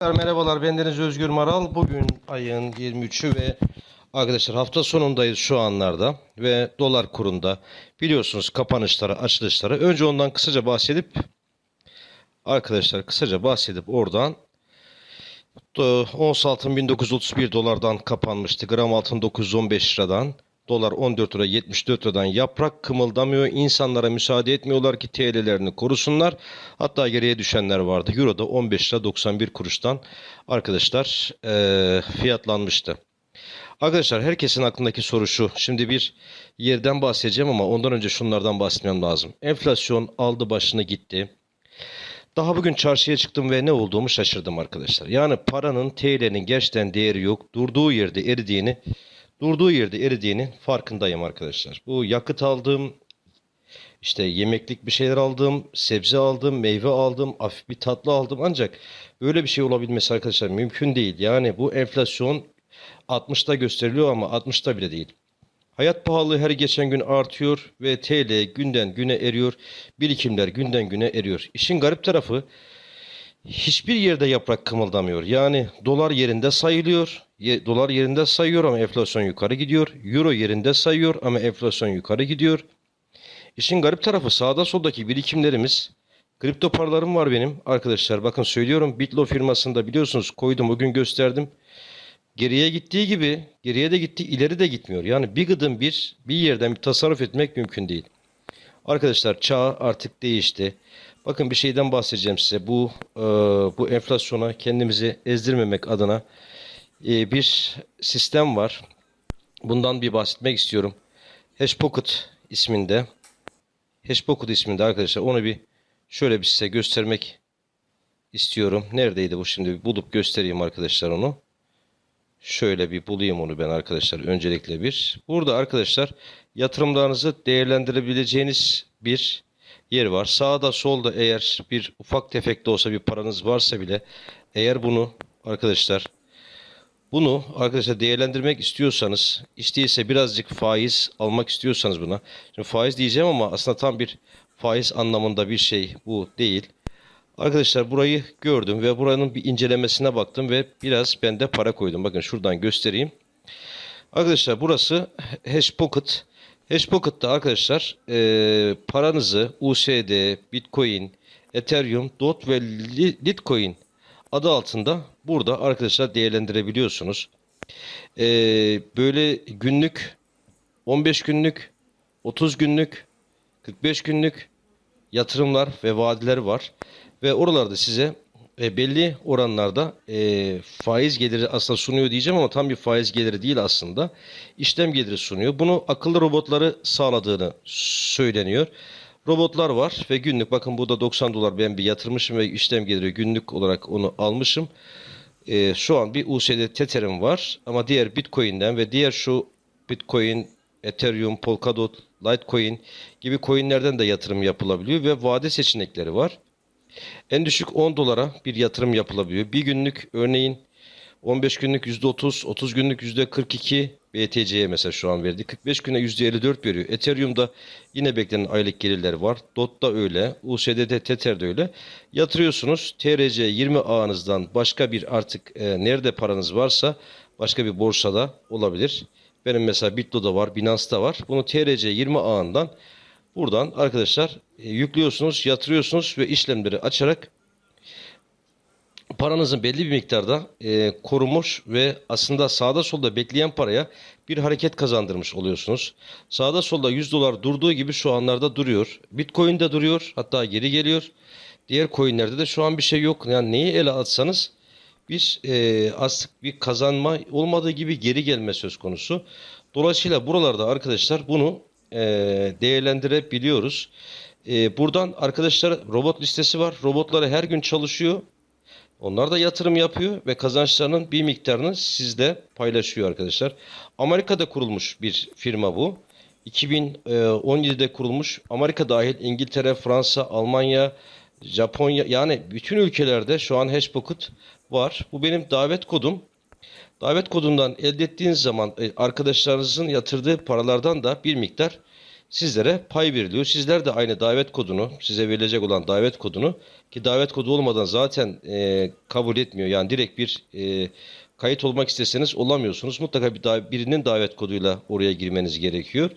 Merhabalar bendeniz Özgür Maral. Bugün ayın 23'ü ve arkadaşlar hafta sonundayız şu anlarda ve dolar kurunda biliyorsunuz kapanışları açılışları. Önce ondan kısaca bahsedip arkadaşlar kısaca bahsedip oradan e, ons altın 1931 dolardan kapanmıştı. Gram altın 915 liradan. Dolar 14 lira 74 liradan yaprak kımıldamıyor. İnsanlara müsaade etmiyorlar ki TL'lerini korusunlar. Hatta geriye düşenler vardı. Euro da 15 lira 91 kuruştan arkadaşlar eee, fiyatlanmıştı. Arkadaşlar herkesin aklındaki soru şu. Şimdi bir yerden bahsedeceğim ama ondan önce şunlardan bahsetmem lazım. Enflasyon aldı başını gitti. Daha bugün çarşıya çıktım ve ne olduğumu şaşırdım arkadaşlar. Yani paranın TL'nin gerçekten değeri yok. Durduğu yerde eridiğini, durduğu yerde eridiğini farkındayım arkadaşlar. Bu yakıt aldığım, işte yemeklik bir şeyler aldım, sebze aldım, meyve aldım, hafif bir tatlı aldım. Ancak böyle bir şey olabilmesi arkadaşlar mümkün değil. Yani bu enflasyon 60'ta gösteriliyor ama 60'ta bile değil. Hayat pahalılığı her geçen gün artıyor ve TL günden güne eriyor. Birikimler günden güne eriyor. İşin garip tarafı hiçbir yerde yaprak kımıldamıyor. Yani dolar yerinde sayılıyor. Dolar yerinde sayıyor ama enflasyon yukarı gidiyor. Euro yerinde sayıyor ama enflasyon yukarı gidiyor. İşin garip tarafı sağda soldaki birikimlerimiz kripto paralarım var benim arkadaşlar. Bakın söylüyorum Bitlo firmasında biliyorsunuz koydum bugün gösterdim. Geriye gittiği gibi geriye de gitti ileri de gitmiyor. Yani bir gıdım bir bir yerden bir tasarruf etmek mümkün değil. Arkadaşlar çağ artık değişti. Bakın bir şeyden bahsedeceğim size. Bu e, bu enflasyona kendimizi ezdirmemek adına e, bir sistem var. Bundan bir bahsetmek istiyorum. Hashpocket isminde. Hashpocket isminde arkadaşlar onu bir şöyle bir size göstermek istiyorum. Neredeydi bu şimdi? Bulup göstereyim arkadaşlar onu. Şöyle bir bulayım onu ben arkadaşlar öncelikle bir. Burada arkadaşlar yatırımlarınızı değerlendirebileceğiniz bir yer var. Sağda solda eğer bir ufak tefek de olsa bir paranız varsa bile eğer bunu arkadaşlar bunu arkadaşlar değerlendirmek istiyorsanız isteyse birazcık faiz almak istiyorsanız buna. Şimdi faiz diyeceğim ama aslında tam bir faiz anlamında bir şey bu değil. Arkadaşlar burayı gördüm ve buranın bir incelemesine baktım ve biraz ben de para koydum. Bakın şuradan göstereyim. Arkadaşlar burası Hashpocket. Hashpocket'ta arkadaşlar eee, paranızı USD, Bitcoin, Ethereum, DOT ve Li- Litecoin adı altında burada arkadaşlar değerlendirebiliyorsunuz. Eee, böyle günlük, 15 günlük, 30 günlük, 45 günlük yatırımlar ve vadeler var. Ve oralarda size e, belli oranlarda e, faiz geliri aslında sunuyor diyeceğim ama tam bir faiz geliri değil aslında. İşlem geliri sunuyor. Bunu akıllı robotları sağladığını söyleniyor. Robotlar var ve günlük bakın burada 90 dolar ben bir yatırmışım ve işlem geliri günlük olarak onu almışım. E, şu an bir USD Tether'im var ama diğer Bitcoin'den ve diğer şu Bitcoin, Ethereum, Polkadot, Litecoin gibi coinlerden de yatırım yapılabiliyor ve vade seçenekleri var. En düşük 10 dolara bir yatırım yapılabiliyor. Bir günlük örneğin 15 günlük %30, 30 günlük %42 BTC'ye mesela şu an verdi. 45 güne %54 veriyor. Ethereum'da yine beklenen aylık gelirler var. DOT'da öyle. USDT Tether'de öyle. Yatırıyorsunuz. TRC 20 ağınızdan başka bir artık e, nerede paranız varsa başka bir borsada olabilir. Benim mesela Bitlo'da var, Binance'da var. Bunu TRC 20 ağından buradan arkadaşlar yüklüyorsunuz, yatırıyorsunuz ve işlemleri açarak paranızın belli bir miktarda e, korumuş ve aslında sağda solda bekleyen paraya bir hareket kazandırmış oluyorsunuz. Sağda solda 100 dolar durduğu gibi şu anlarda duruyor. Bitcoin de duruyor hatta geri geliyor. Diğer coinlerde de şu an bir şey yok. Yani neyi ele atsanız bir e, aslında bir kazanma olmadığı gibi geri gelme söz konusu. Dolayısıyla buralarda arkadaşlar bunu e, değerlendirebiliyoruz. E, buradan arkadaşlar robot listesi var. Robotları her gün çalışıyor. Onlar da yatırım yapıyor ve kazançlarının bir miktarını sizde paylaşıyor arkadaşlar. Amerika'da kurulmuş bir firma bu. 2017'de kurulmuş. Amerika dahil İngiltere, Fransa, Almanya Japonya yani bütün ülkelerde şu an Hashpocket var. Bu benim davet kodum. Davet kodundan elde ettiğiniz zaman e, arkadaşlarınızın yatırdığı paralardan da bir miktar sizlere pay veriliyor. Sizler de aynı davet kodunu, size verilecek olan davet kodunu ki davet kodu olmadan zaten e, kabul etmiyor. Yani direkt bir e, kayıt olmak isteseniz olamıyorsunuz. Mutlaka bir da- birinin davet koduyla oraya girmeniz gerekiyor.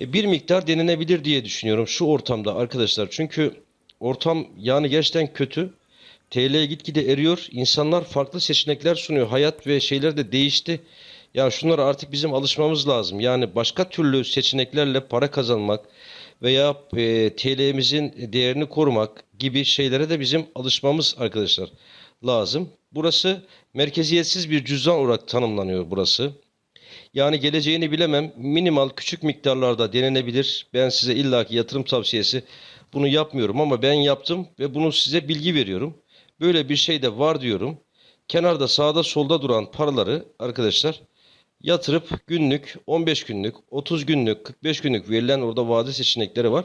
E, bir miktar denenebilir diye düşünüyorum şu ortamda arkadaşlar. Çünkü ortam yani gerçekten kötü. TL gitgide eriyor. İnsanlar farklı seçenekler sunuyor. Hayat ve şeyler de değişti. Ya şunlara artık bizim alışmamız lazım. Yani başka türlü seçeneklerle para kazanmak veya e, TL'mizin değerini korumak gibi şeylere de bizim alışmamız arkadaşlar lazım. Burası merkeziyetsiz bir cüzdan olarak tanımlanıyor burası. Yani geleceğini bilemem. Minimal küçük miktarlarda denenebilir. Ben size illaki yatırım tavsiyesi bunu yapmıyorum ama ben yaptım ve bunu size bilgi veriyorum. Böyle bir şey de var diyorum. Kenarda sağda solda duran paraları arkadaşlar yatırıp günlük, 15 günlük, 30 günlük, 45 günlük verilen orada vade seçenekleri var.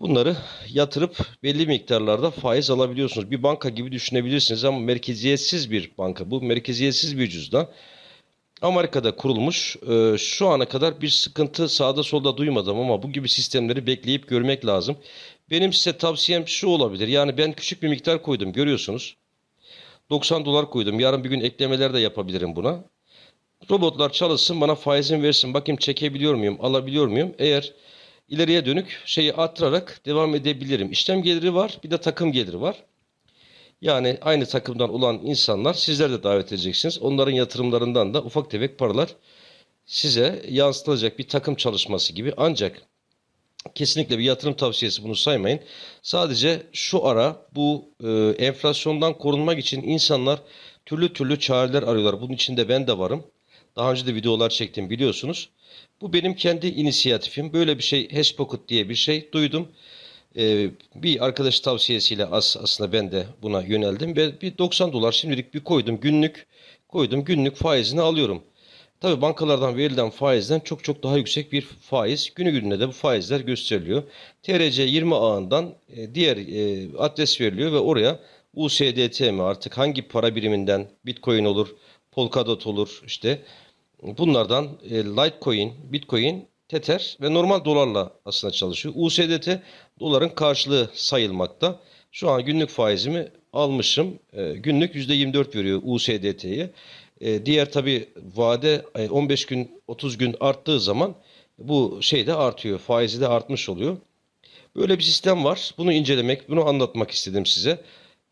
Bunları yatırıp belli miktarlarda faiz alabiliyorsunuz. Bir banka gibi düşünebilirsiniz ama merkeziyetsiz bir banka. Bu merkeziyetsiz bir cüzdan. Amerika'da kurulmuş. Ee, şu ana kadar bir sıkıntı sağda solda duymadım ama bu gibi sistemleri bekleyip görmek lazım. Benim size tavsiyem şu olabilir. Yani ben küçük bir miktar koydum görüyorsunuz. 90 dolar koydum. Yarın bir gün eklemeler de yapabilirim buna. Robotlar çalışsın bana faizin versin. Bakayım çekebiliyor muyum, alabiliyor muyum? Eğer ileriye dönük şeyi arttırarak devam edebilirim. İşlem geliri var, bir de takım geliri var. Yani aynı takımdan olan insanlar sizler de davet edeceksiniz. Onların yatırımlarından da ufak tefek paralar size yansıtılacak bir takım çalışması gibi. Ancak kesinlikle bir yatırım tavsiyesi bunu saymayın. Sadece şu ara bu e, enflasyondan korunmak için insanlar türlü türlü çareler arıyorlar. Bunun içinde ben de varım. Daha önce de videolar çektim biliyorsunuz. Bu benim kendi inisiyatifim. Böyle bir şey Hashpocket diye bir şey duydum. Ee, bir arkadaş tavsiyesiyle as aslında ben de buna yöneldim ve bir 90 dolar şimdilik bir koydum günlük koydum günlük faizini alıyorum. Tabii bankalardan verilen faizden çok çok daha yüksek bir faiz. Günü gününe de bu faizler gösteriliyor. TRC 20 ağından e, diğer e, adres veriliyor ve oraya USDT mi artık hangi para biriminden Bitcoin olur, Polkadot olur işte bunlardan e, Litecoin, Bitcoin, Tether ve normal dolarla aslında çalışıyor. USDT doların karşılığı sayılmakta. Şu an günlük faizimi almışım. E, günlük %24 veriyor USDT'ye. E, diğer tabi vade e, 15 gün 30 gün arttığı zaman bu şey de artıyor. Faizi de artmış oluyor. Böyle bir sistem var. Bunu incelemek, bunu anlatmak istedim size.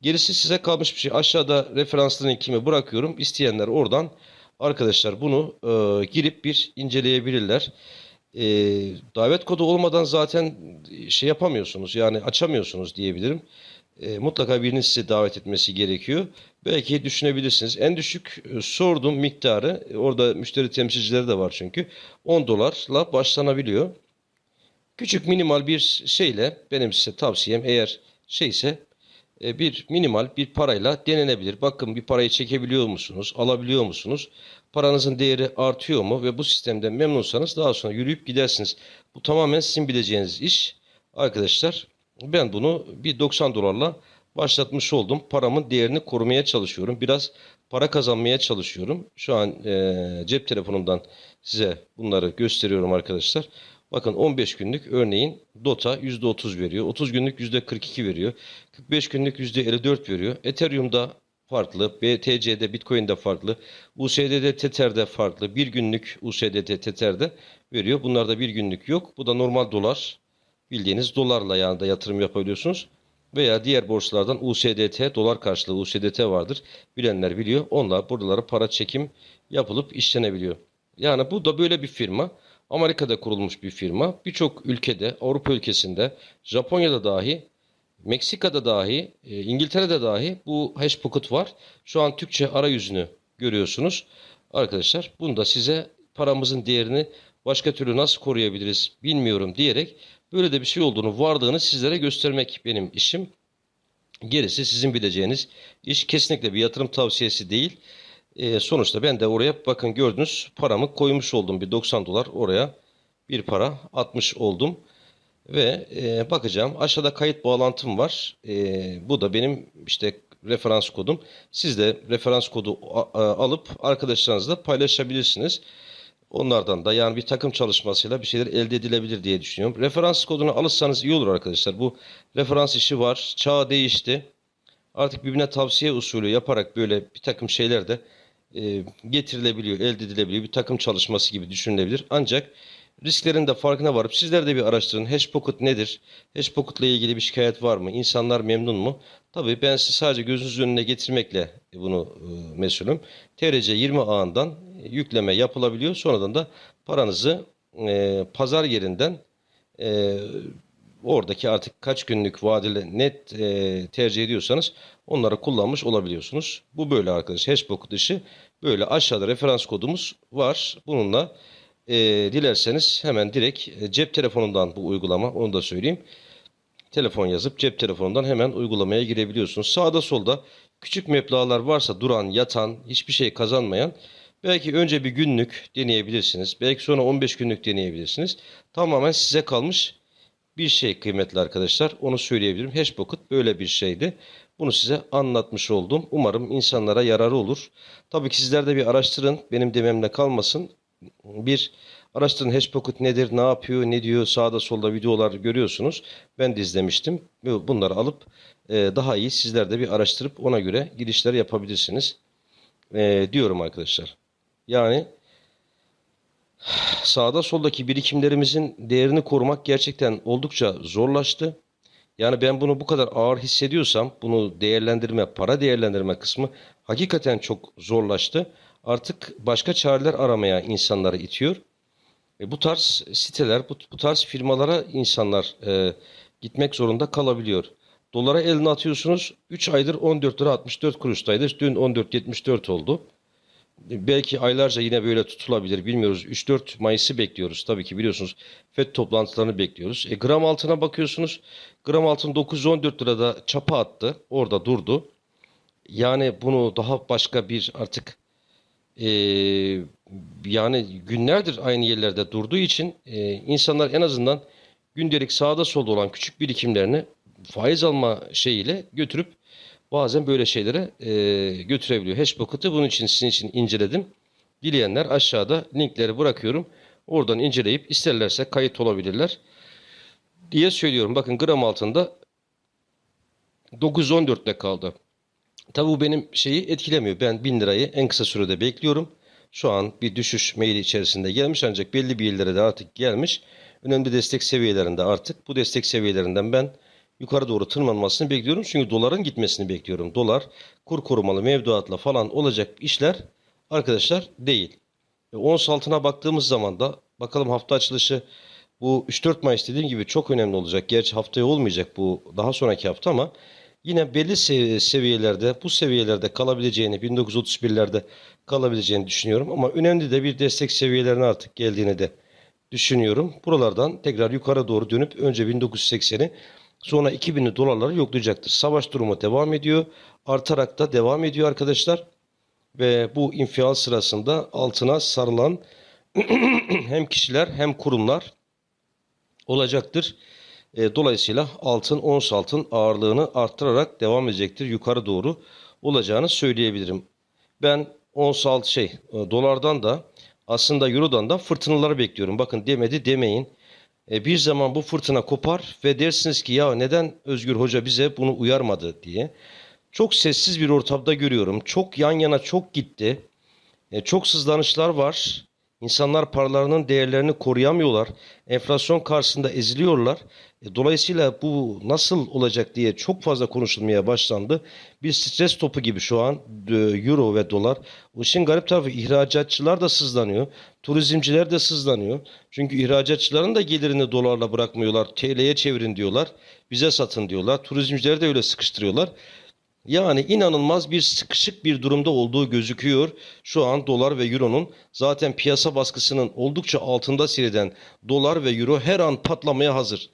Gerisi size kalmış bir şey. Aşağıda referans linkimi bırakıyorum. İsteyenler oradan arkadaşlar bunu e, girip bir inceleyebilirler. E, davet kodu olmadan zaten şey yapamıyorsunuz. Yani açamıyorsunuz diyebilirim. E, mutlaka birinin size davet etmesi gerekiyor. Belki düşünebilirsiniz. En düşük e, sordum miktarı. e, Orada müşteri temsilcileri de var çünkü. 10 dolarla başlanabiliyor. Küçük minimal bir şeyle benim size tavsiyem eğer şeyse bir minimal bir parayla denenebilir. Bakın bir parayı çekebiliyor musunuz? Alabiliyor musunuz? Paranızın değeri artıyor mu? Ve bu sistemden memnunsanız daha sonra yürüyüp gidersiniz. Bu tamamen sizin bileceğiniz iş. Arkadaşlar ben bunu bir 90 dolarla başlatmış oldum. Paramın değerini korumaya çalışıyorum. Biraz para kazanmaya çalışıyorum. Şu an e, cep telefonumdan size bunları gösteriyorum arkadaşlar. Bakın 15 günlük örneğin DOTA %30 veriyor. 30 günlük %42 veriyor. 45 günlük %54 veriyor. Ethereum'da farklı. BTC'de, Bitcoin'de farklı. USD'de, Tether'de farklı. Bir günlük USDT, Tether'de veriyor. Bunlarda bir günlük yok. Bu da normal dolar. Bildiğiniz dolarla yani da yatırım yapabiliyorsunuz. Veya diğer borsalardan USDT, dolar karşılığı USDT vardır. Bilenler biliyor. Onlar buralara para çekim yapılıp işlenebiliyor. Yani bu da böyle bir firma. Amerika'da kurulmuş bir firma. Birçok ülkede, Avrupa ülkesinde, Japonya'da dahi, Meksika'da dahi, e, İngiltere'de dahi bu Hashpocket var. Şu an Türkçe arayüzünü görüyorsunuz. Arkadaşlar bunu da size paramızın değerini başka türlü nasıl koruyabiliriz bilmiyorum diyerek böyle de bir şey olduğunu, vardığını sizlere göstermek benim işim. Gerisi sizin bileceğiniz iş kesinlikle bir yatırım tavsiyesi değil. Ee, sonuçta ben de oraya bakın gördünüz paramı koymuş oldum bir 90 dolar oraya bir para atmış oldum. Ve e, bakacağım. Aşağıda kayıt bağlantım var. E, bu da benim işte referans kodum. Siz de referans kodu alıp arkadaşlarınızla paylaşabilirsiniz. Onlardan da yani bir takım çalışmasıyla bir şeyler elde edilebilir diye düşünüyorum. Referans kodunu alırsanız iyi olur arkadaşlar. Bu referans işi var. Çağ değişti. Artık birbirine tavsiye usulü yaparak böyle bir takım şeyler de e, getirilebiliyor, elde edilebiliyor. Bir takım çalışması gibi düşünülebilir. Ancak risklerin de farkına varıp sizler de bir araştırın. Hashpocket nedir? Hashpocket ile ilgili bir şikayet var mı? İnsanlar memnun mu? Tabii ben size sadece gözünüzün önüne getirmekle bunu e, mesulüm. TRC 20 ağından yükleme yapılabiliyor. Sonradan da paranızı e, pazar yerinden oradaki artık kaç günlük vadeli net e, tercih ediyorsanız onları kullanmış olabiliyorsunuz. Bu böyle arkadaş. Hashpocket işi böyle aşağıda referans kodumuz var. Bununla e, dilerseniz hemen direkt e, cep telefonundan bu uygulama onu da söyleyeyim. Telefon yazıp cep telefonundan hemen uygulamaya girebiliyorsunuz. Sağda solda küçük meblağlar varsa duran, yatan, hiçbir şey kazanmayan belki önce bir günlük deneyebilirsiniz. Belki sonra 15 günlük deneyebilirsiniz. Tamamen size kalmış bir şey kıymetli arkadaşlar. Onu söyleyebilirim. Hashpocket böyle bir şeydi. Bunu size anlatmış oldum. Umarım insanlara yararı olur. Tabii ki sizler de bir araştırın. Benim dememle kalmasın. Bir araştırın Hashpocket nedir, ne yapıyor, ne diyor. Sağda solda videolar görüyorsunuz. Ben de izlemiştim. Bunları alıp e, daha iyi sizler de bir araştırıp ona göre girişler yapabilirsiniz. E, diyorum arkadaşlar. Yani sağda soldaki birikimlerimizin değerini korumak gerçekten oldukça zorlaştı. Yani ben bunu bu kadar ağır hissediyorsam bunu değerlendirme, para değerlendirme kısmı hakikaten çok zorlaştı. Artık başka çareler aramaya insanları itiyor. E, bu tarz siteler, bu, bu tarz firmalara insanlar e, gitmek zorunda kalabiliyor. Dolara elini atıyorsunuz. 3 aydır 14 lira 64 kuruştaydı. Dün 14.74 oldu. Belki aylarca yine böyle tutulabilir bilmiyoruz. 3-4 Mayıs'ı bekliyoruz tabii ki biliyorsunuz. FED toplantılarını bekliyoruz. E, gram altına bakıyorsunuz. Gram altın 914 lirada çapa attı. Orada durdu. Yani bunu daha başka bir artık e, yani günlerdir aynı yerlerde durduğu için e, insanlar en azından gündelik sağda solda olan küçük birikimlerini faiz alma şeyiyle götürüp bazen böyle şeylere e, götürebiliyor. Hashpocket'ı bunun için sizin için inceledim. Dileyenler aşağıda linkleri bırakıyorum. Oradan inceleyip isterlerse kayıt olabilirler diye söylüyorum. Bakın gram altında 914'te kaldı. Tabi bu benim şeyi etkilemiyor. Ben 1000 lirayı en kısa sürede bekliyorum. Şu an bir düşüş maili içerisinde gelmiş ancak belli bir yerlere de artık gelmiş. Önemli destek seviyelerinde artık. Bu destek seviyelerinden ben yukarı doğru tırmanmasını bekliyorum. Çünkü doların gitmesini bekliyorum. Dolar kur korumalı mevduatla falan olacak işler arkadaşlar değil. E, ons altına baktığımız zaman da bakalım hafta açılışı bu 3-4 Mayıs dediğim gibi çok önemli olacak. Gerçi haftaya olmayacak bu daha sonraki hafta ama yine belli sev- seviyelerde bu seviyelerde kalabileceğini 1931'lerde kalabileceğini düşünüyorum. Ama önemli de bir destek seviyelerine artık geldiğini de düşünüyorum. Buralardan tekrar yukarı doğru dönüp önce 1980'i sonra 2000'li dolarları yoklayacaktır. Savaş durumu devam ediyor. Artarak da devam ediyor arkadaşlar. Ve bu infial sırasında altına sarılan hem kişiler hem kurumlar olacaktır. E, dolayısıyla altın, ons altın ağırlığını arttırarak devam edecektir. Yukarı doğru olacağını söyleyebilirim. Ben ons alt şey e, dolardan da aslında eurodan da fırtınaları bekliyorum. Bakın demedi demeyin. E, bir zaman bu fırtına kopar ve dersiniz ki ya neden Özgür Hoca bize bunu uyarmadı diye. Çok sessiz bir ortamda görüyorum. Çok yan yana çok gitti. E, çok sızlanışlar var. İnsanlar paralarının değerlerini koruyamıyorlar. Enflasyon karşısında eziliyorlar. E, dolayısıyla bu nasıl olacak diye çok fazla konuşulmaya başlandı. Bir stres topu gibi şu an e, euro ve dolar. Bu işin garip tarafı ihracatçılar da sızlanıyor. Turizmciler de sızlanıyor. Çünkü ihracatçıların da gelirini dolarla bırakmıyorlar. TL'ye çevirin diyorlar. Bize satın diyorlar. Turizmcileri de öyle sıkıştırıyorlar. Yani inanılmaz bir sıkışık bir durumda olduğu gözüküyor. Şu an dolar ve euronun zaten piyasa baskısının oldukça altında seyreden dolar ve euro her an patlamaya hazır.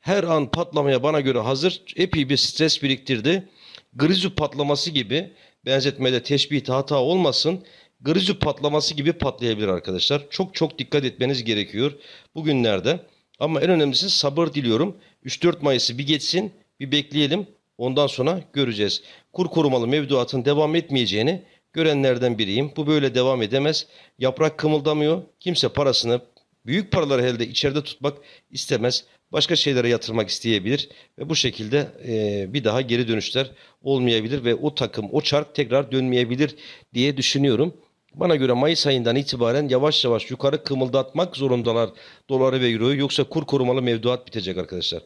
Her an patlamaya bana göre hazır. Epey bir stres biriktirdi. Grizu patlaması gibi benzetmede teşbihte hata olmasın. Grizu patlaması gibi patlayabilir arkadaşlar. Çok çok dikkat etmeniz gerekiyor. Bugünlerde Ama en önemlisi sabır diliyorum. 3-4 Mayıs'ı bir geçsin, bir bekleyelim. Ondan sonra göreceğiz. Kur korumalı mevduatın devam etmeyeceğini görenlerden biriyim. Bu böyle devam edemez. Yaprak kımıldamıyor. Kimse parasını büyük paraları elde içeride tutmak istemez. Başka şeylere yatırmak isteyebilir ve bu şekilde e, bir daha geri dönüşler olmayabilir ve o takım, o çark tekrar dönmeyebilir diye düşünüyorum. Bana göre Mayıs ayından itibaren yavaş yavaş yukarı kımıldatmak zorundalar doları ve euroyu yoksa kur korumalı mevduat bitecek arkadaşlar.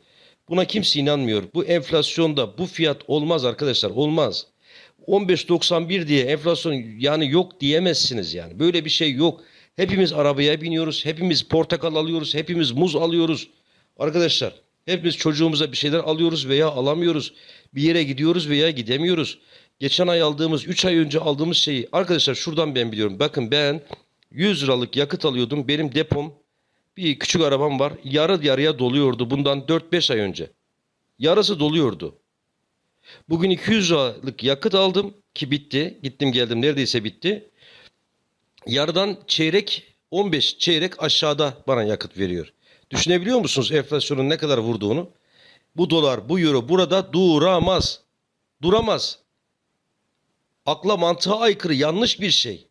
Buna kimse inanmıyor. Bu enflasyonda bu fiyat olmaz arkadaşlar olmaz. 15.91 diye enflasyon yani yok diyemezsiniz yani. Böyle bir şey yok. Hepimiz arabaya biniyoruz, hepimiz portakal alıyoruz, hepimiz muz alıyoruz. Arkadaşlar hepimiz çocuğumuza bir şeyler alıyoruz veya alamıyoruz. Bir yere gidiyoruz veya gidemiyoruz. Geçen ay aldığımız, 3 ay önce aldığımız şeyi arkadaşlar şuradan ben biliyorum. Bakın ben 100 liralık yakıt alıyordum. Benim depom bir küçük arabam var. Yarı yarıya doluyordu bundan 4-5 ay önce. Yarısı doluyordu. Bugün 200 liralık yakıt aldım ki bitti. Gittim geldim neredeyse bitti. Yarıdan çeyrek 15 çeyrek aşağıda bana yakıt veriyor. Düşünebiliyor musunuz enflasyonun ne kadar vurduğunu? Bu dolar, bu euro burada duramaz. Duramaz. Akla mantığa aykırı yanlış bir şey.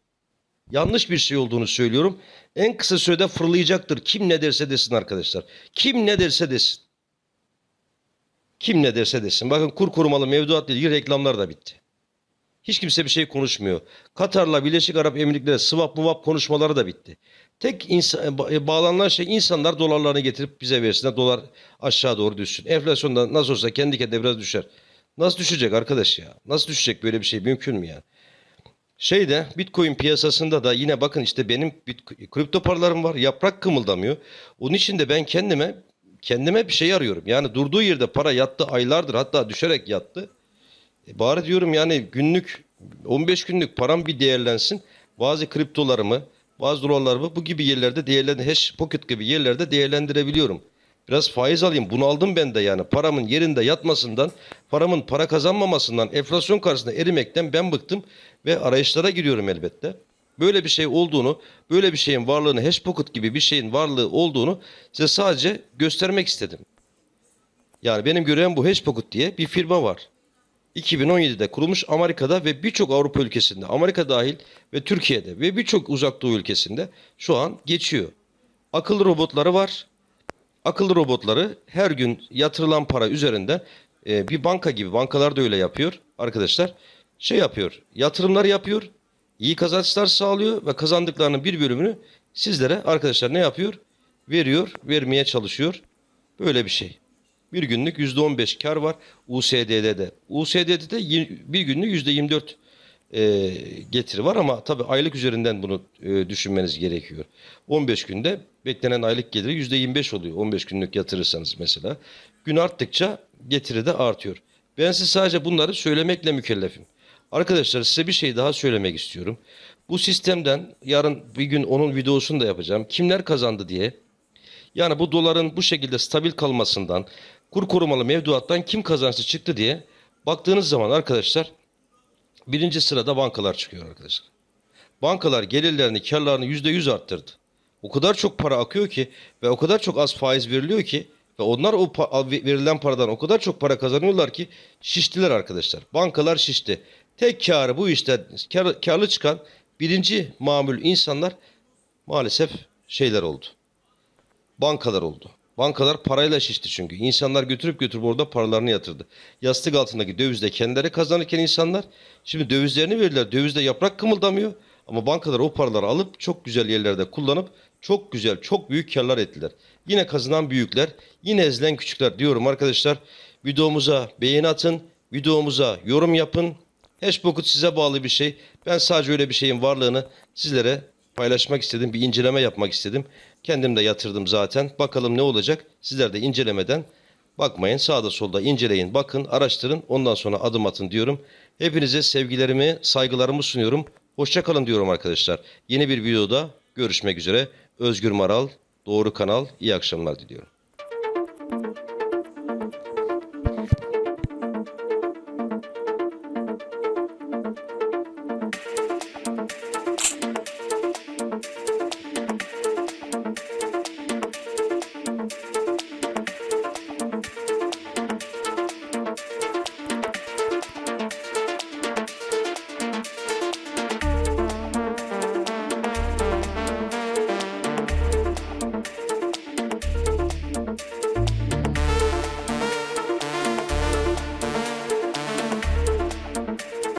Yanlış bir şey olduğunu söylüyorum. En kısa sürede fırlayacaktır. Kim ne derse desin arkadaşlar. Kim ne derse desin. Kim ne derse desin. Bakın kur korumalı mevduatla ilgili reklamlar da bitti. Hiç kimse bir şey konuşmuyor. Katar'la Birleşik Arap Emirlikleri'ne swap muvap konuşmaları da bitti. Tek insan, ba- bağlanılan şey insanlar dolarlarını getirip bize versinler. Dolar aşağı doğru düşsün. Enflasyonda nasıl olsa kendi kendine biraz düşer. Nasıl düşecek arkadaş ya? Nasıl düşecek böyle bir şey mümkün mü ya? Şeyde Bitcoin piyasasında da yine bakın işte benim bit- kripto paralarım var. Yaprak kımıldamıyor. Onun için de ben kendime kendime bir şey arıyorum. Yani durduğu yerde para yattı aylardır hatta düşerek yattı. E bari diyorum yani günlük 15 günlük param bir değerlensin. Bazı kriptolarımı, bazı dolarlarımı bu gibi yerlerde değerlendir, hash pocket gibi yerlerde değerlendirebiliyorum. Biraz faiz alayım. Bunu aldım ben de yani. Paramın yerinde yatmasından, paramın para kazanmamasından, enflasyon karşısında erimekten ben bıktım ve arayışlara giriyorum elbette. Böyle bir şey olduğunu, böyle bir şeyin varlığını, hash pocket gibi bir şeyin varlığı olduğunu size sadece göstermek istedim. Yani benim görevim bu hash pocket diye bir firma var. 2017'de kurulmuş Amerika'da ve birçok Avrupa ülkesinde, Amerika dahil ve Türkiye'de ve birçok uzak doğu ülkesinde şu an geçiyor. Akıllı robotları var. Akıllı robotları her gün yatırılan para üzerinden e, bir banka gibi, bankalar da öyle yapıyor arkadaşlar. Şey yapıyor, yatırımlar yapıyor, iyi kazançlar sağlıyor ve kazandıklarının bir bölümünü sizlere arkadaşlar ne yapıyor? Veriyor, vermeye çalışıyor. Böyle bir şey. Bir günlük %15 kar var USD'de de. USD'de de bir günlük %24 e, getiri var ama tabii aylık üzerinden bunu e, düşünmeniz gerekiyor. 15 günde beklenen aylık geliri %25 oluyor 15 günlük yatırırsanız mesela. Gün arttıkça getiri de artıyor. Ben size sadece bunları söylemekle mükellefim. Arkadaşlar size bir şey daha söylemek istiyorum. Bu sistemden yarın bir gün onun videosunu da yapacağım. Kimler kazandı diye yani bu doların bu şekilde stabil kalmasından, kur korumalı mevduattan kim kazançlı çıktı diye baktığınız zaman arkadaşlar birinci sırada bankalar çıkıyor arkadaşlar. Bankalar gelirlerini, karlarını yüzde yüz arttırdı. O kadar çok para akıyor ki ve o kadar çok az faiz veriliyor ki ve onlar o pa- verilen paradan o kadar çok para kazanıyorlar ki şiştiler arkadaşlar. Bankalar şişti. Tek karı bu işten kar, karlı çıkan birinci mamül insanlar maalesef şeyler oldu bankalar oldu. Bankalar parayla şişti çünkü. İnsanlar götürüp götürüp orada paralarını yatırdı. Yastık altındaki dövizde kendileri kazanırken insanlar şimdi dövizlerini verirler. Dövizde yaprak kımıldamıyor. Ama bankalar o paraları alıp çok güzel yerlerde kullanıp çok güzel, çok büyük karlar ettiler. Yine kazanan büyükler, yine ezilen küçükler diyorum arkadaşlar. Videomuza beğeni atın, videomuza yorum yapın. Hashpocket size bağlı bir şey. Ben sadece öyle bir şeyin varlığını sizlere paylaşmak istedim. Bir inceleme yapmak istedim. Kendim de yatırdım zaten. Bakalım ne olacak? Sizler de incelemeden bakmayın. Sağda solda inceleyin, bakın, araştırın. Ondan sonra adım atın diyorum. Hepinize sevgilerimi, saygılarımı sunuyorum. Hoşça kalın diyorum arkadaşlar. Yeni bir videoda görüşmek üzere. Özgür Maral, Doğru Kanal, iyi akşamlar diliyorum.